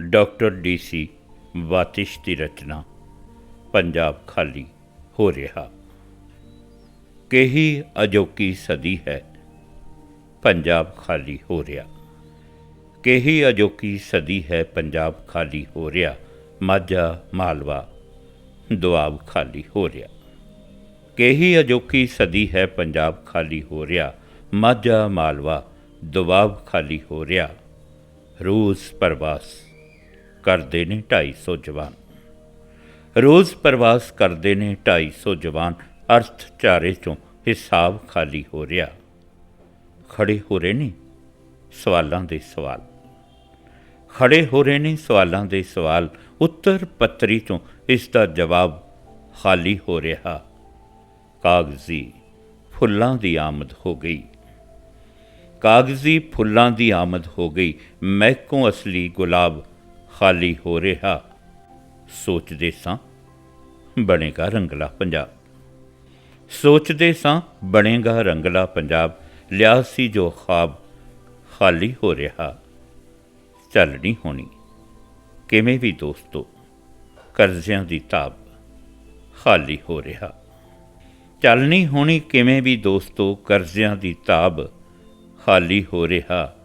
Doctor DC ਵਾਤਿਸ਼ ਦੀ ਰਚਨਾ ਪੰਜਾਬ ਖਾਲੀ ਹੋ ਰਿਹਾ ਕਹੀ ਅਜੋਕੀ ਸਦੀ ਹੈ ਪੰਜਾਬ ਖਾਲੀ ਹੋ ਰਿਹਾ ਕਹੀ ਅਜੋਕੀ ਸਦੀ ਹੈ ਪੰਜਾਬ ਖਾਲੀ ਹੋ ਰਿਹਾ ਮਾਝਾ ਮਾਲਵਾ ਦੁਆਬ ਖਾਲੀ ਹੋ ਰਿਹਾ ਕਹੀ ਅਜੋਕੀ ਸਦੀ ਹੈ ਪੰਜਾਬ ਖਾਲੀ ਹੋ ਰਿਹਾ ਮਾਝਾ ਮਾਲਵਾ ਦੁਆਬ ਖਾਲੀ ਹੋ ਰਿਹਾ ਰੂਸ ਪ੍ਰਵਾਸ ਕਰਦੇ ਨੇ 250 ਜਵਾਨ। ਰੋਜ਼ ਪ੍ਰਵਾਸ ਕਰਦੇ ਨੇ 250 ਜਵਾਨ। ਅਰਥ ਚਾਰੇ ਚੋਂ ਹਿਸਾਬ ਖਾਲੀ ਹੋ ਰਿਹਾ। ਖੜੇ ਹੋ ਰਹੇ ਨੇ ਸਵਾਲਾਂ ਦੇ ਸਵਾਲ। ਖੜੇ ਹੋ ਰਹੇ ਨੇ ਸਵਾਲਾਂ ਦੇ ਸਵਾਲ। ਉੱਤਰ ਪੱਤਰੀ ਚੋਂ ਇਸ ਦਾ ਜਵਾਬ ਖਾਲੀ ਹੋ ਰਿਹਾ। ਕਾਗਜ਼ੀ ਫੁੱਲਾਂ ਦੀ ਆਮਦ ਹੋ ਗਈ। ਕਾਗਜ਼ੀ ਫੁੱਲਾਂ ਦੀ ਆਮਦ ਹੋ ਗਈ। ਮਹਿਕੋਂ ਅਸਲੀ ਗੁਲਾਬ ਖਾਲੀ ਹੋ ਰਿਹਾ। ਸੋਚਦੇ ਸਾਂ, ਬਣੇਗਾ ਰੰਗਲਾ ਪੰਜਾਬ। ਸੋਚਦੇ ਸਾਂ, ਬਣੇਗਾ ਰੰਗਲਾ ਪੰਜਾਬ। ਲਿਆ ਸੀ ਜੋ ਖਾਬ, ਖਾਲੀ ਹੋ ਰਿਹਾ। ਚੱਲ ਨਹੀਂ ਹੋਣੀ। ਕਿਵੇਂ ਵੀ ਦੋਸਤੋ, ਕਰਜ਼ਿਆਂ ਦੀ ਤਾਬ, ਖਾਲੀ ਹੋ ਰਿਹਾ। ਚੱਲ ਨਹੀਂ ਹੋਣੀ ਕਿਵੇਂ ਵੀ ਦੋਸਤੋ, ਕਰਜ਼ਿਆਂ ਦੀ ਤਾਬ, ਖਾਲੀ ਹੋ ਰਿਹਾ।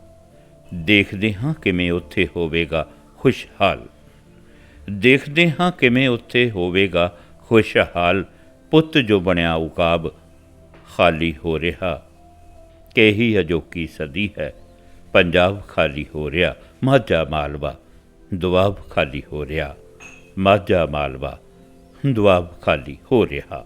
ਦੇਖਦੇ ਹਾਂ ਕਿਵੇਂ ਉੱਥੇ ਹੋਵੇਗਾ। ਖੁਸ਼ਹਾਲ। ਦੇਖਦੇ ਹਾਂ ਕਿਵੇਂ ਉੱਥੇ ਹੋਵੇਗਾ ਖੁਸ਼ਹਾਲ। ਪੁੱਤ ਜੋ ਬਣਿਆ ਉਕਾਬ ਖਾਲੀ ਹੋ ਰਿਹਾ। ਕਹੀ ਅਜੋਕੀ ਸਦੀ ਹੈ, ਪੰਜਾਬ ਖਾਲੀ ਹੋ ਰਿਹਾ। ਮਾਝਾ ਮਾਲਵਾ, ਦੁਆਬ ਖਾਲੀ ਹੋ ਰਿਹਾ। ਮਾਝਾ ਮਾਲਵਾ, ਦੁਆਬ ਖਾਲੀ ਹੋ ਰਿਹਾ।